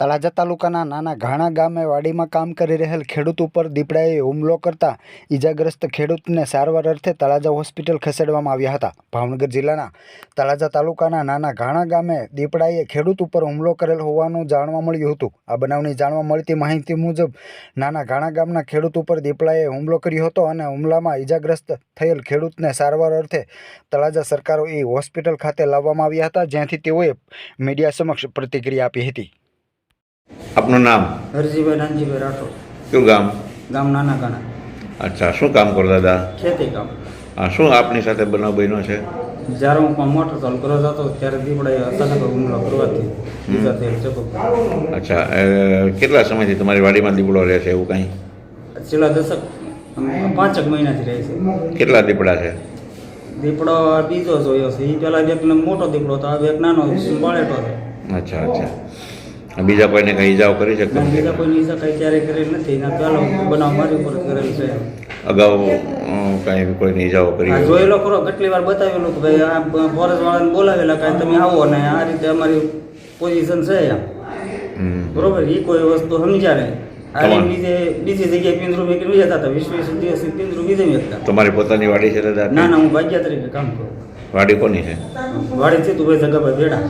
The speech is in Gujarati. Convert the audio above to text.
તળાજા તાલુકાના નાના ઘાણા ગામે વાડીમાં કામ કરી રહેલ ખેડૂત ઉપર દીપડાએ હુમલો કરતા ઈજાગ્રસ્ત ખેડૂતને સારવાર અર્થે તળાજા હોસ્પિટલ ખસેડવામાં આવ્યા હતા. ભાવનગર જિલ્લાના તળાજા તાલુકાના નાના ઘાણા ગામે દીપડાએ ખેડૂત ઉપર હુમલો કરેલ હોવાનું જાણવા મળ્યું હતું. આ બનાવની જાણવા મળતી માહિતી મુજબ, નાના ઘાણા ગામના ખેડૂત ઉપર દીપડાએ હુમલો કર્યો હતો અને હુમલામાં ઈજાગ્રસ્ત થયેલ ખેડૂતને સારવાર અર્થે તળાજા સરકારો એ હોસ્પિટલ ખાતે લાવવામાં આવ્યા હતા, જ્યાંથી તેઓએ મીડિયા સમક્ષ પ્રતિક્રિયા આપી હતી. આપનું નામ? હરજીભાઈ નાનજીભાઈ રાઠોડ. કયું ગામ? ગામ નાના ગાણા અચ્છા શું કામ કરો દાદા? ખેતી કામ. આ શું આપની સાથે બનાવ બન્યો છે? જ્યારે હું મોટર ચાલુ કરવા જતો ત્યારે દીપડાએ અચાનક હુમલો કરવાથી અચ્છા કેટલા સમયથી તમારી વાડીમાં દીપડો રહે છે એવું કંઈ? છેલ્લા દશક પાંચેક મહિનાથી રહે છે. કેટલા દીપડા છે? દીપડો બીજો જોયો છે. એ પહેલાં એક મોટો દીપડો હતો આ એક નાનો બાળેટો છે. અચ્છા અચ્છા. બીજા કોઈને કઈ ઈજાઓ કરી છે બીજા કોઈને ઈજા કઈ ક્યારેય કરેલ નથી. એના પહેલો બનાવ મારી ઉપર કરેલ છે. અગાઉ કાંઈ કોઈને ઈજાઓ કરી જોયેલો ખરો કેટલી વાર બતાવેલું કે ભાઈ આ ફોરેસ્ટ વાળાને બોલાવેલા કાંઈ તમે આવો ને આ રીતે અમારી પોઝિશન છે બરોબર? એ કોઈ વસ્તુ સમજ્યા નહીં તમારી? પોતાની વાડી છે ના ના હું ભાગ્યા તરીકે કામ કરું. વાડી કોની છે? વાડી છે તું ભાઈ જગાભાઈ બેડા.